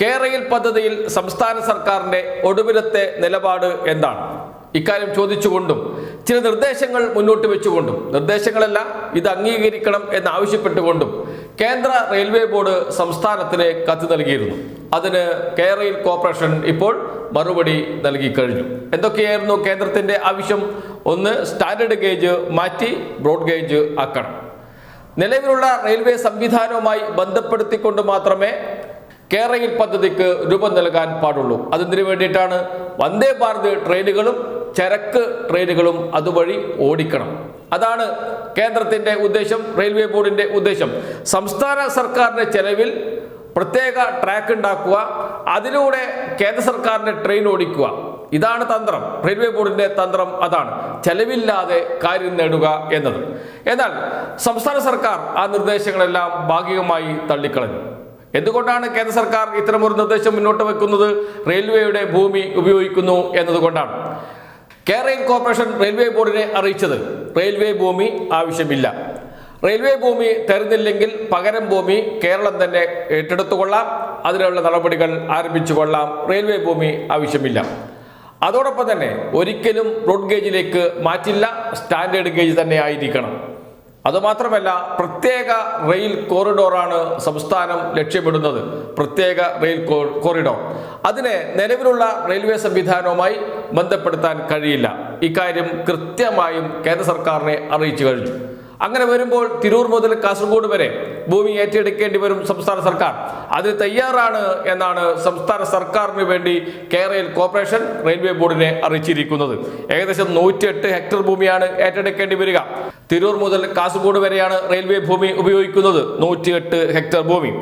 കേരയിൽ പദ്ധതിയിൽ സംസ്ഥാന സർക്കാരിന്റെ ഒടുവിലത്തെ നിലപാട് എന്താണ്? ഇക്കാര്യം ചോദിച്ചുകൊണ്ടും ചില നിർദ്ദേശങ്ങൾ മുന്നോട്ട് വെച്ചുകൊണ്ടും നിർദ്ദേശങ്ങളല്ല ഇത് അംഗീകരിക്കണം എന്ന് ആവശ്യപ്പെട്ടുകൊണ്ടും കേന്ദ്ര റെയിൽവേ ബോർഡ് സംസ്ഥാനത്തിന് കത്ത് നൽകിയിരുന്നു. അതിന് കേരയിൽ കോർപ്പറേഷൻ ഇപ്പോൾ മറുപടി നൽകി കഴിഞ്ഞു. എന്തൊക്കെയായിരുന്നു കേന്ദ്രത്തിന്റെ ആവശ്യം? ഒന്ന് സ്റ്റാൻഡേർഡ് ഗേജ് മാറ്റി ബ്രോഡ് ഗേജ് ആക്കണം. നിലവിലുള്ള റെയിൽവേ സംവിധാനവുമായി ബന്ധപ്പെടുത്തിക്കൊണ്ട് മാത്രമേ കേരയിൽ പദ്ധതിക്ക് രൂപം നൽകാൻ പാടുള്ളൂ. അതിനു വേണ്ടിയിട്ടാണ്? വന്ദേ ഭാരത് ട്രെയിനുകളും ചരക്ക് ട്രെയിനുകളും അതുവഴി ഓടിക്കണം. അതാണ് കേന്ദ്രത്തിന്റെ ഉദ്ദേശം റെയിൽവേ ബോർഡിന്റെ ഉദ്ദേശം. സംസ്ഥാന സർക്കാരിന്റെ ചെലവിൽ പ്രത്യേക ട്രാക്ക് ഉണ്ടാക്കുക അതിലൂടെ കേന്ദ്ര സർക്കാരിന്റെ ട്രെയിൻ ഓടിക്കുക. ഇതാണ് തന്ത്രം. റെയിൽവേ ബോർഡിന്റെ തന്ത്രം അതാണ്. ചെലവില്ലാതെ കാര്യം നേടുക എന്നത്. എന്നാൽ സംസ്ഥാന സർക്കാർ ആ നിർദ്ദേശങ്ങളെല്ലാം ഭാഗികമായി തള്ളിക്കളഞ്ഞു. എന്തുകൊണ്ടാണ് കേന്ദ്ര സർക്കാർ ഇത്തരമൊരു നിർദ്ദേശം മുന്നോട്ട് വെക്കുന്നത്? റെയിൽവേയുടെ ഭൂമി ഉപയോഗിക്കുന്നു എന്നതുകൊണ്ടാണ്. കേരള കോർപ്പറേഷൻ റെയിൽവേ ബോർഡിനെ അറിയിച്ചത്. റെയിൽവേ ഭൂമി ആവശ്യമില്ല. റെയിൽവേ ഭൂമി തരുന്നില്ലെങ്കിൽ പകരം ഭൂമി കേരളം തന്നെ ഏറ്റെടുത്തുകൊള്ളാം. അതിനുള്ള നടപടികൾ ആരംഭിച്ചു കൊള്ളാം. റെയിൽവേ ഭൂമി ആവശ്യമില്ല. അതോടൊപ്പം തന്നെ ഒരിക്കലും റോഡ് ഗേജിലേക്ക് മാറ്റില്ല. സ്റ്റാൻഡേർഡ് ഗേജ് തന്നെ ആയിരിക്കണം. അതുമാത്രമല്ല പ്രത്യേക റെയിൽ കോറിഡോറാണ് സംസ്ഥാനം ലക്ഷ്യമിടുന്നത്. പ്രത്യേക റെയിൽ കോറിഡോർ അതിനെ നിലവിലുള്ള റെയിൽവേ സംവിധാനവുമായി ബന്ധപ്പെടുത്താൻ കഴിയില്ല. ഇക്കാര്യം കൃത്യമായും കേന്ദ്ര സർക്കാരിനെ അറിയിച്ചു കഴിഞ്ഞു. അങ്ങനെ വരുമ്പോൾ തിരൂർ മുതൽ കാസർഗോഡ് വരെ ഭൂമി ഏറ്റെടുക്കേണ്ടി വരും സംസ്ഥാന സർക്കാർ. അതിന് തയ്യാറാണ് എന്നാണ് സംസ്ഥാന സർക്കാരിന് വേണ്ടി കേരളയിൽ കോർപ്പറേഷൻ റെയിൽവേ ബോർഡിനെ അറിയിച്ചിരിക്കുന്നത്. ഏകദേശം നൂറ്റിയെട്ട് ഹെക്ടർ ഭൂമിയാണ് ഏറ്റെടുക്കേണ്ടി വരിക. തിരൂർ മുതൽ കാസർഗോഡ് വരെയാണ് റെയിൽവേ ഭൂമി ഉപയോഗിക്കുന്നത്. നൂറ്റിയെട്ട് ഹെക്ടർ ഭൂമി.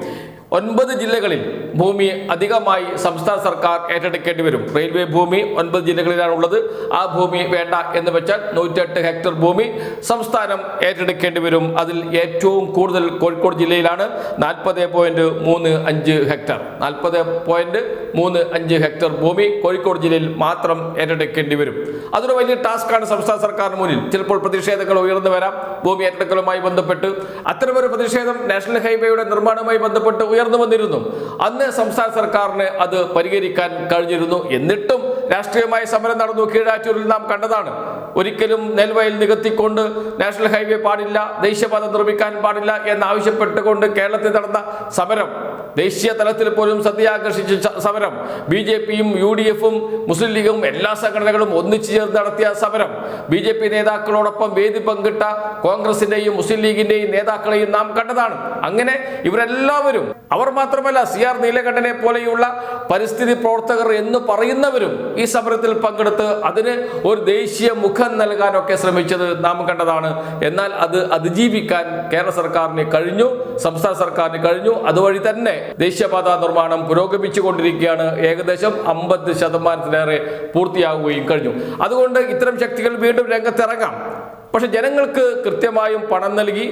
ഒൻപത് ജില്ലകളിൽ ഭൂമി അധികമായി സംസ്ഥാന സർക്കാർ ഏറ്റെടുക്കേണ്ടി വരും. റെയിൽവേ ഭൂമി ഒൻപത് ജില്ലകളിലാണ് ഉള്ളത് ആ ഭൂമി വേണ്ട എന്ന് വെച്ചാൽ നൂറ്റെട്ട് ഹെക്ടർ ഭൂമി സംസ്ഥാനം ഏറ്റെടുക്കേണ്ടി വരും. അതിൽ ഏറ്റവും കൂടുതൽ കോഴിക്കോട് ജില്ലയിലാണ് നാൽപ്പത് പോയിന്റ് മൂന്ന് അഞ്ച് ഹെക്ടർ. നാൽപ്പത് പോയിന്റ് മൂന്ന് അഞ്ച് ഹെക്ടർ ഭൂമി കോഴിക്കോട് ജില്ലയിൽ മാത്രം ഏറ്റെടുക്കേണ്ടി വരും. അതൊരു വലിയ ടാസ്ക്കാണ് സംസ്ഥാന സർക്കാരിന് മുന്നിൽ. ചിലപ്പോൾ പ്രതിഷേധങ്ങൾ ഉയർന്നു വരാം. ഭൂമി ഏറ്റെടുക്കലുമായി ബന്ധപ്പെട്ട് അത്തരമൊരു പ്രതിഷേധം നാഷണൽ ഹൈവേയുടെ നിർമ്മാണവുമായി ബന്ധപ്പെട്ട് ഉയർന്നു വന്നിരുന്നു. അന്ന് സംസ്ഥാന സർക്കാരിന് അത് പരിഹരിക്കാൻ കഴിഞ്ഞിരുന്നു. എന്നിട്ടും രാഷ്ട്രീയമായ സമരം നടന്നു. കീഴാറ്റൂരിൽ നാം കണ്ടതാണ്. ഒരിക്കലും നെൽവയൽ നികത്തിക്കൊണ്ട് നാഷണൽ ഹൈവേ പാടില്ല ദേശീയപാത നിർമ്മിക്കാൻ പാടില്ല എന്നാവശ്യപ്പെട്ടുകൊണ്ട് കേരളത്തിൽ നടന്ന സമരം ദേശീയ തലത്തിൽ പോലും ശ്രദ്ധയാകർഷിച്ച സമരം ബി ജെ പിയും യു ഡി എഫും മുസ്ലിം ലീഗും എല്ലാ സംഘടനകളും ഒന്നിച്ചു ചേർന്ന് നടത്തിയ സമരം ബി ജെ പി നേതാക്കളോടൊപ്പം വേദി പങ്കിട്ട കോൺഗ്രസിന്റെയും മുസ്ലിം ലീഗിന്റെയും നേതാക്കളെയും നാം കണ്ടതാണ്. അങ്ങനെ ഇവരെല്ലാവരും അവർ മാത്രമല്ല സി ആർ നീലകണ്ഠനെ പോലെയുള്ള പരിസ്ഥിതി പ്രവർത്തകർ എന്ന് പറയുന്നവരും ഈ സമരത്തിൽ പങ്കെടുത്ത് അതിന് ഒരു ദേശീയ മുഖം നൽകാനൊക്കെ ശ്രമിച്ചത് നാം കണ്ടതാണ്. എന്നാൽ അത് അതിജീവിക്കാൻ കേരള സർക്കാരിന് കഴിഞ്ഞു സംസ്ഥാന സർക്കാരിന് കഴിഞ്ഞു. അതുവഴി തന്നെ ദേശീയപാത നിർമ്മാണം പുരോഗമിച്ചുകൊണ്ടിരിക്കുകയാണ്. ഏകദേശം അമ്പത് ശതമാനത്തിലേറെ പൂർത്തിയാകുകയും കഴിഞ്ഞു. അതുകൊണ്ട് ഇത്തരം ശക്തികൾ വീണ്ടും രംഗത്തിറങ്ങാം. പക്ഷെ ജനങ്ങൾക്ക് കൃത്യമായും പണം നൽകി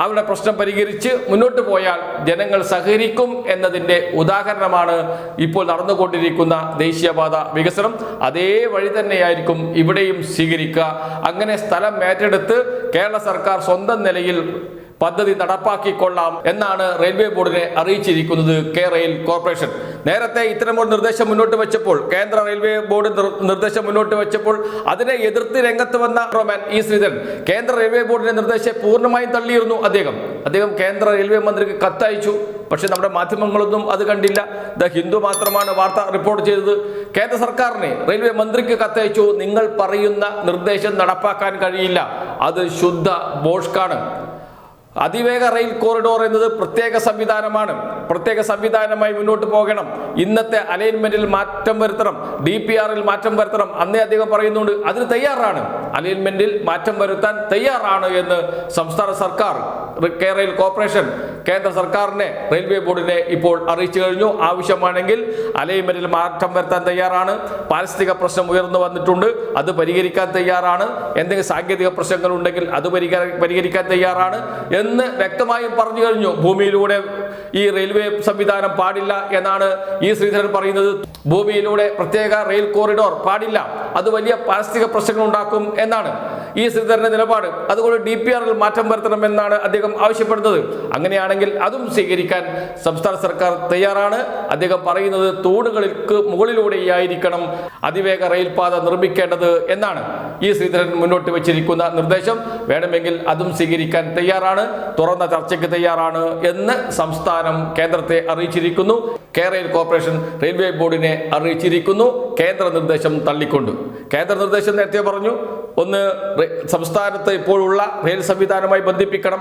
അവരുടെ പ്രശ്നം പരിഹരിച്ച് മുന്നോട്ട് പോയാൽ ജനങ്ങൾ സഹകരിക്കും എന്നതിന്റെ ഉദാഹരണമാണ് ഇപ്പോൾ നടന്നുകൊണ്ടിരിക്കുന്ന ദേശീയപാത വികസനം. അതേ വഴി തന്നെയായിരിക്കും ഇവിടെയും സ്വീകരിക്കുക. അങ്ങനെ സ്ഥലം ഏറ്റെടുത്ത് കേരള സർക്കാർ സ്വന്തം നിലയിൽ പദ്ധതി നടപ്പാക്കിക്കൊള്ളാം എന്നാണ് റെയിൽവേ ബോർഡിനെ അറിയിച്ചിരിക്കുന്നത് കെ റെയിൽ കോർപ്പറേഷൻ. നേരത്തെ ഇത്തരമൊരു നിർദ്ദേശം മുന്നോട്ട് വെച്ചപ്പോൾ കേന്ദ്ര റെയിൽവേ ബോർഡ് നിർദ്ദേശം മുന്നോട്ട് വെച്ചപ്പോൾ അതിനെ എതിർത്ത് രംഗത്ത് വന്ന റോമാൻ ഇ. ശ്രീധരൻ. കേന്ദ്ര റെയിൽവേ ബോർഡിന്റെ നിർദ്ദേശം പൂർണമായും തള്ളിയിരുന്നു അദ്ദേഹം. അദ്ദേഹം കേന്ദ്ര റെയിൽവേ മന്ത്രിക്ക് കത്തയച്ചു. പക്ഷേ നമ്മുടെ മാധ്യമങ്ങളൊന്നും അത് കണ്ടില്ല. ദ ഹിന്ദു മാത്രമാണ് വാർത്ത റിപ്പോർട്ട് ചെയ്തത്. കേന്ദ്ര സർക്കാരിനെ റെയിൽവേ മന്ത്രിക്ക് കത്തയച്ചു. നിങ്ങൾ പറയുന്ന നിർദ്ദേശം നടപ്പാക്കാൻ കഴിയില്ല. അത് ശുദ്ധ ബോഷ്കാണ്. അതിവേഗ റെയിൽ കോറിഡോർ എന്നത് പ്രത്യേക സംവിധാനമാണ്. പ്രത്യേക സംവിധാനമായി മുന്നോട്ട് പോകണം. ഇന്നത്തെ അലൈൻമെന്റിൽ മാറ്റം വരുത്തണം. ഡി പി ആറിൽ മാറ്റം വരുത്തണം. അന്നേ അദ്ദേഹം പറയുന്നുണ്ട് അതിന് തയ്യാറാണ്. അലൈൻമെന്റിൽ മാറ്റം വരുത്താൻ തയ്യാറാണ് എന്ന് സംസ്ഥാന സർക്കാർ കേരള കോർപ്പറേഷൻ കേന്ദ്ര സർക്കാരിനെ റെയിൽവേ ബോർഡിനെ ഇപ്പോൾ അറിയിച്ചു കഴിഞ്ഞു. ആവശ്യമാണെങ്കിൽ അലൈൻമെന്റിൽ മാറ്റം വരുത്താൻ തയ്യാറാണ്. പാരിസ്ഥിതിക പ്രശ്നം ഉയർന്നു വന്നിട്ടുണ്ട്. അത് പരിഹരിക്കാൻ തയ്യാറാണ്. എന്തെങ്കിലും സാങ്കേതിക പ്രശ്നങ്ങൾ ഉണ്ടെങ്കിൽ അത് പരിഹരി- പരിഹരിക്കാൻ തയ്യാറാണ് എന്ന് വ്യക്തമായും പറഞ്ഞു കഴിഞ്ഞു. ഭൂമിയിലൂടെ ഈ റെയിൽവേ സംവിധാനം പാടില്ല എന്നാണ് ഈ ശ്രീധരൻ പറയുന്നത്. ഭൂമിയിലൂടെ പ്രത്യേക റെയിൽ കോറിഡോർ പാടില്ല. അത് വലിയ പാരിസ്ഥിതിക പ്രശ്നങ്ങൾ ഉണ്ടാക്കും എന്നാണ്. ഈ ശ്രീധരന്റെ നിലപാട്. അതുകൊണ്ട് ഡി പി ആറിൽ മാറ്റം വരുത്തണമെന്നാണ് അദ്ദേഹം ആവശ്യപ്പെടുന്നത്. അങ്ങനെയാണെങ്കിൽ അതും സ്വീകരിക്കാൻ സംസ്ഥാന സർക്കാർ തയ്യാറാണ്. അദ്ദേഹം പറയുന്നത് തോടുകൾക്ക് മുകളിലൂടെയായിരിക്കണം അതിവേഗ റെയിൽപാത നിർമ്മിക്കേണ്ടത് എന്നാണ്. ഇ ശ്രീധരൻ മുന്നോട്ട് വെച്ചിരിക്കുന്ന നിർദ്ദേശം. വേണമെങ്കിൽ അതും സ്വീകരിക്കാൻ തയ്യാറാണ്. തുറന്ന ചർച്ചയ്ക്ക് തയ്യാറാണ് എന്ന് സംസ്ഥാനം കേന്ദ്രത്തെ അറിയിച്ചിരിക്കുന്നു. കേരള കോർപ്പറേഷൻ റെയിൽവേ ബോർഡിനെ അറിയിച്ചിരിക്കുന്നു. കേന്ദ്ര നിർദ്ദേശം തള്ളിക്കൊണ്ട്. കേന്ദ്ര നിർദ്ദേശം നേരത്തെ പറഞ്ഞു. ഒന്ന് സംസ്ഥാനത്ത് ഇപ്പോഴുള്ള റെയിൽ സംവിധാനവുമായി ബന്ധിപ്പിക്കണം.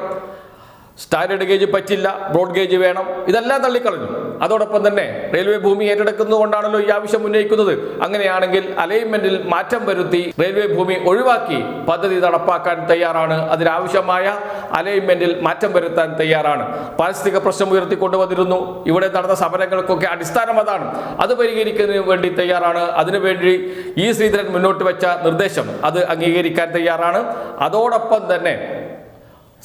സ്റ്റാൻഡേർഡ് ഗേജ് പറ്റില്ല ബ്രോഡ് ഗേജ് വേണം. ഇതെല്ലാം തള്ളിക്കളഞ്ഞു. അതോടൊപ്പം തന്നെ റെയിൽവേ ഭൂമി ഏറ്റെടുക്കുന്നതുകൊണ്ടാണല്ലോ ഈ ആവശ്യം ഉന്നയിക്കുന്നത്. അങ്ങനെയാണെങ്കിൽ അലൈൻമെന്റിൽ മാറ്റം വരുത്തി റെയിൽവേ ഭൂമി ഒഴിവാക്കി പദ്ധതി നടപ്പാക്കാൻ തയ്യാറാണ്. അതിനാവശ്യമായ അലൈൻമെന്റിൽ മാറ്റം വരുത്താൻ തയ്യാറാണ്. പാരിസ്ഥിതിക പ്രശ്നം ഉയർത്തിക്കൊണ്ടുവന്നിരുന്നു. ഇവിടെ നടന്ന സമരങ്ങൾക്കൊക്കെ അടിസ്ഥാനം അതാണ്. അത് പരിഹരിക്കുന്നതിന് വേണ്ടി തയ്യാറാണ്. അതിനുവേണ്ടി ഈ ശ്രീധരൻ മുന്നോട്ട് വെച്ച നിർദ്ദേശം അത് അംഗീകരിക്കാൻ തയ്യാറാണ്. അതോടൊപ്പം തന്നെ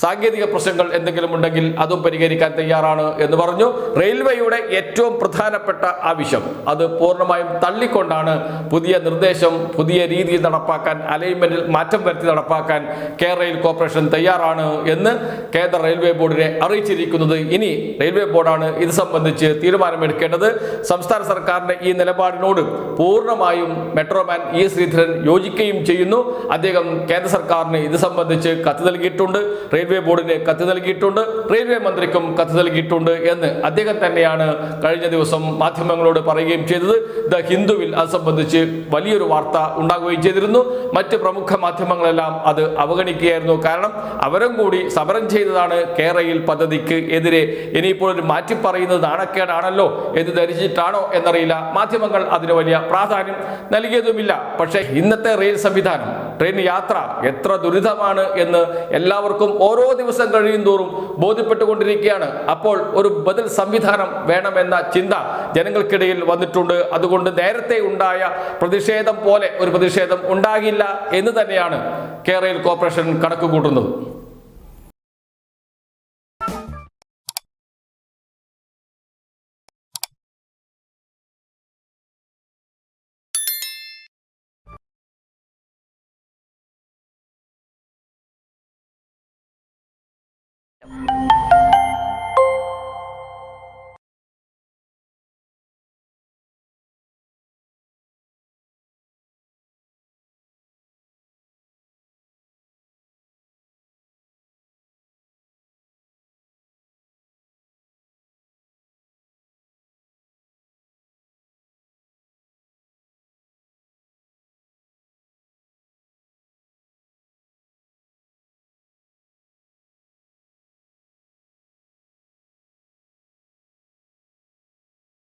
സാങ്കേതിക പ്രശ്നങ്ങൾ എന്തെങ്കിലും ഉണ്ടെങ്കിൽ അതും പരിഹരിക്കാൻ തയ്യാറാണ് എന്ന് പറഞ്ഞു. റെയിൽവേയുടെ ഏറ്റവും പ്രധാനപ്പെട്ട ആവശ്യം അത് പൂർണമായും തള്ളിക്കൊണ്ടാണ് പുതിയ നിർദ്ദേശം പുതിയ രീതിയിൽ നടപ്പാക്കാൻ അലൈൻമെന്റിൽ മാറ്റം വരുത്തി നടപ്പാക്കാൻ കേരള കോർപ്പറേഷൻ തയ്യാറാണ് എന്ന് കേന്ദ്ര റെയിൽവേ ബോർഡിനെ അറിയിച്ചിരിക്കുന്നത്. ഇനി റെയിൽവേ ബോർഡാണ് ഇത് സംബന്ധിച്ച് തീരുമാനമെടുക്കേണ്ടത്. സംസ്ഥാന സർക്കാരിന്റെ ഈ നിലപാടിനോട് പൂർണമായും മെട്രോമാൻ ഇ ശ്രീധരൻ യോജിക്കുകയും ചെയ്യുന്നു. അദ്ദേഹം കേന്ദ്ര സർക്കാരിന് ഇത് സംബന്ധിച്ച് കത്ത് നൽകിയിട്ടുണ്ട്. റെയിൽവേ ബോർഡിന് കത്ത് നൽകിയിട്ടുണ്ട്. റെയിൽവേ മന്ത്രിക്കും കത്ത് നൽകിയിട്ടുണ്ട് എന്ന് അദ്ദേഹം തന്നെയാണ് കഴിഞ്ഞ ദിവസം മാധ്യമങ്ങളോട് പറയുകയും ചെയ്തത്. ദ ഹിന്ദുവിൽ അത് സംബന്ധിച്ച് വലിയൊരു വാർത്ത ഉണ്ടാകുകയും ചെയ്തിരുന്നു. മറ്റ് പ്രമുഖ മാധ്യമങ്ങളെല്ലാം അത് അവഗണിക്കുകയായിരുന്നു. കാരണം അവരും കൂടി സമരം ചെയ്തതാണ് കേരയിൽ പദ്ധതിക്ക് എതിരെ. ഇനിയിപ്പോൾ ഒരു മാറ്റി പറയുന്നത് നാണക്കേടാണല്ലോ എന്ന് ധരിച്ചിട്ടാണോ എന്നറിയില്ല. മാധ്യമങ്ങൾ അതിന് വലിയ പ്രാധാന്യം നൽകിയതുമില്ല. പക്ഷേ ഇന്നത്തെ റെയിൽ സംവിധാനം ട്രെയിൻ യാത്ര എത്ര ദുരിതമാണ് എന്ന് എല്ലാവർക്കും ഓരോ ദിവസം കഴിയും തോറും ബോധ്യപ്പെട്ടുകൊണ്ടിരിക്കുകയാണ്. അപ്പോൾ ഒരു ബദൽ സംവിധാനം വേണമെന്ന ചിന്ത ജനങ്ങൾക്കിടയിൽ വന്നിട്ടുണ്ട്. അതുകൊണ്ട് നേരത്തെ ഉണ്ടായ പ്രതിഷേധം പോലെ ഒരു പ്രതിഷേധം ഉണ്ടാകില്ല എന്ന് തന്നെയാണ് കേരള കോർപ്പറേഷൻ കണക്ക് കൂട്ടുന്നത്